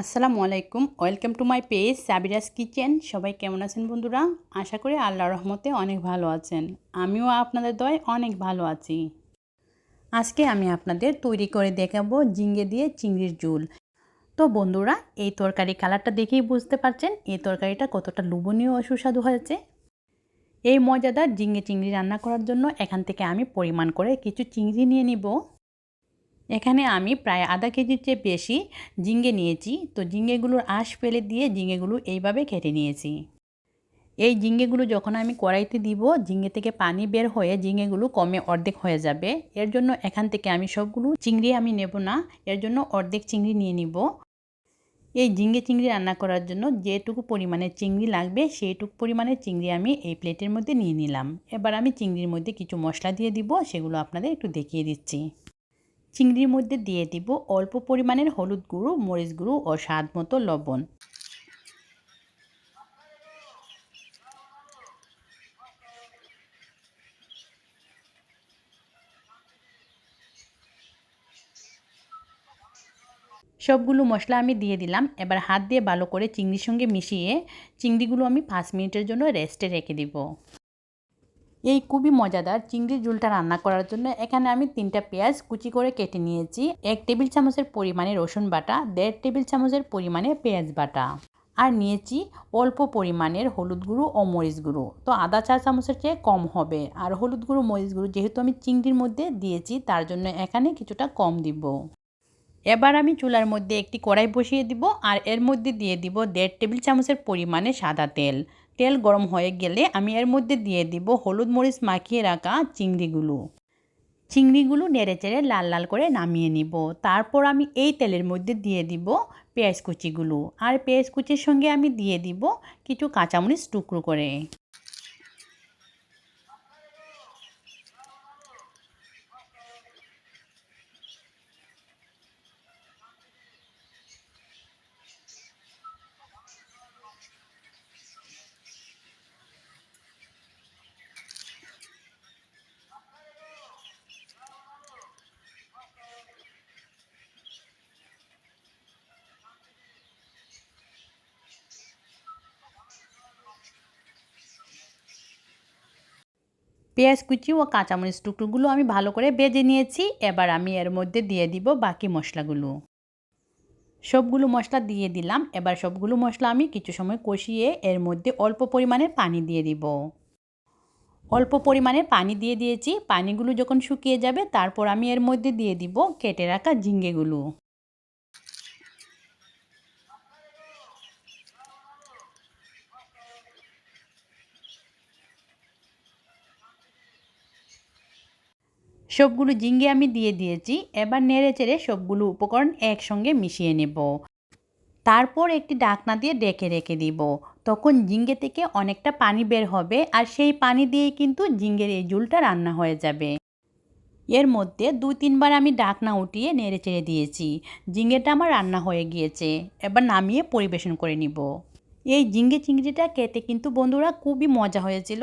আসসালামু আলাইকুম। Welcome to my page Sabira's kitchen সবাই কেমন আছেন বন্ধুরা? আশা করি আল্লাহ রহমতে অনেক ভালো আছেন। আমিও আপনাদের দয় অনেক ভালো আছি। আজকে আমি আপনাদের তৈরি করে দেখাবো জিঙ্গে দিয়ে চিংড়ির ঝুল। তো বন্ধুরা, এই তরকারি কালারটা দেখেই বুঝতে পারছেন, এই তরকারিটা কতটা লোভনীয় ও সুস্বাদু হয়েছে। এই মজাদার জিঙ্গে চিংড়ি রান্না করার জন্য এখান থেকে আমি পরিমাণ করে কিছু চিংড়ি নিয়ে নিব। এখানে আমি প্রায় আধা কেজির চেয়ে বেশি জিঙ্গে নিয়েছি। তো জিঙ্গেগুলোর আঁশ ফেলে দিয়ে জিঙ্গেগুলো এইভাবে কেটে নিয়েছি। এই জিঙ্গেগুলো যখন আমি কড়াইতে দিব জিঙ্গে থেকে পানি বের হয়ে জিঙ্গেগুলো কমে অর্ধেক হয়ে যাবে। এর জন্য এখান থেকে আমি সবগুলো চিংড়ি আমি নেব না, এর জন্য অর্ধেক চিংড়ি নিয়ে নিব। এই ঝিঙ্গে চিংড়ি রান্না করার জন্য যেটুকু পরিমাণে চিংড়ি লাগবে, সেইটুকু পরিমাণে চিংড়ি আমি এই প্লেটের মধ্যে নিয়ে নিলাম। এবার আমি চিংড়ির মধ্যে কিছু মশলা দিয়ে দিব, সেগুলো আপনাদের একটু দেখিয়ে দিচ্ছি। চিংড়ির মধ্যে দিয়ে দিব অল্প পরিমাণের হলুদ গুঁড়ো, মরিচ গুঁড়ো ও স্বাদ মতো লবণ। সবগুলো মশলা আমি দিয়ে দিলাম। এবার হাত দিয়ে ভালো করে চিংড়ির সঙ্গে মিশিয়ে চিংড়িগুলো আমি পাঁচ মিনিটের জন্য রেস্টে রেখে দিব। এই খুবই মজাদার চিংড়ির ঝুলটা রান্না করার জন্য এখানে আমি তিনটা পেঁয়াজ কুচি করে কেটে নিয়েছি, এক টেবিল চামচের পরিমাণে রসুন বাটা, দেড় টেবিল চামচের পরিমাণে পেঁয়াজ বাটা। আর নিয়েছি অল্প পরিমাণের হলুদ গুঁড়ো ও মরিচ গুঁড়ো। তো আদা চা চামচের চেয়ে কম হবে। আর হলুদ গুঁড়ো, মরিচ গুঁড়ো যেহেতু আমি চিংড়ির মধ্যে দিয়েছি, তার জন্য এখানে কিছুটা কম দিব। এবার আমি চুলার মধ্যে একটি কড়াই বসিয়ে দিব আর এর মধ্যে দিয়ে দিব দেড় টেবিল চামচের পরিমাণে সাদা তেল। তেল গরম হয়ে গেলে আমি এর মধ্যে দিয়ে দিব হলুদ মরিচ মাখিয়ে রাখা চিংড়িগুলো। চিংড়িগুলো নেড়ে চেড়ে লাল লাল করে নামিয়ে নিব। তারপর আমি এই তেলের মধ্যে দিয়ে দিব পেঁয়াজ কুচিগুলো। আর পেঁয়াজ কুচির সঙ্গে আমি দিয়ে দিব কিছু কাঁচামরিচ টুকরো করে। পেঁয়াজ, কুচি ও কাঁচামরিচ টুকরোগুলো আমি ভালো করে বেজে নিয়েছি। এবার আমি এর মধ্যে দিয়ে দিব বাকি মশলাগুলো। সবগুলো মশলা দিয়ে দিলাম। এবার সবগুলো মশলা আমি কিছু সময় কষিয়ে এর মধ্যে অল্প পরিমাণে পানি দিয়ে দিব। অল্প পরিমাণে পানি দিয়ে দিয়েছি। পানিগুলো যখন শুকিয়ে যাবে, তারপর আমি এর মধ্যে দিয়ে দিব কেটে রাখা ঝিঙ্গেগুলো। সবগুলো জিঙ্গে আমি দিয়ে দিয়েছি। এবার নেড়ে চেড়ে সবগুলো উপকরণ একসঙ্গে মিশিয়ে নেব। তারপর একটি ডাকনা দিয়ে ডেকে রেখে দিব। তখন জিঙ্গে থেকে অনেকটা পানি বের হবে আর সেই পানি দিয়েই কিন্তু জিঙ্গের এই ঝুলটা রান্না হয়ে যাবে। এর মধ্যে দুই তিনবার আমি ডাকনা উঠিয়ে নেড়ে চেড়ে দিয়েছি। জিঙ্গেটা আমার রান্না হয়ে গিয়েছে। এবার নামিয়ে পরিবেশন করে নিব। এই জিঙ্গে চিংড়িটা খেতে কিন্তু বন্ধুরা খুবই মজা হয়েছিল।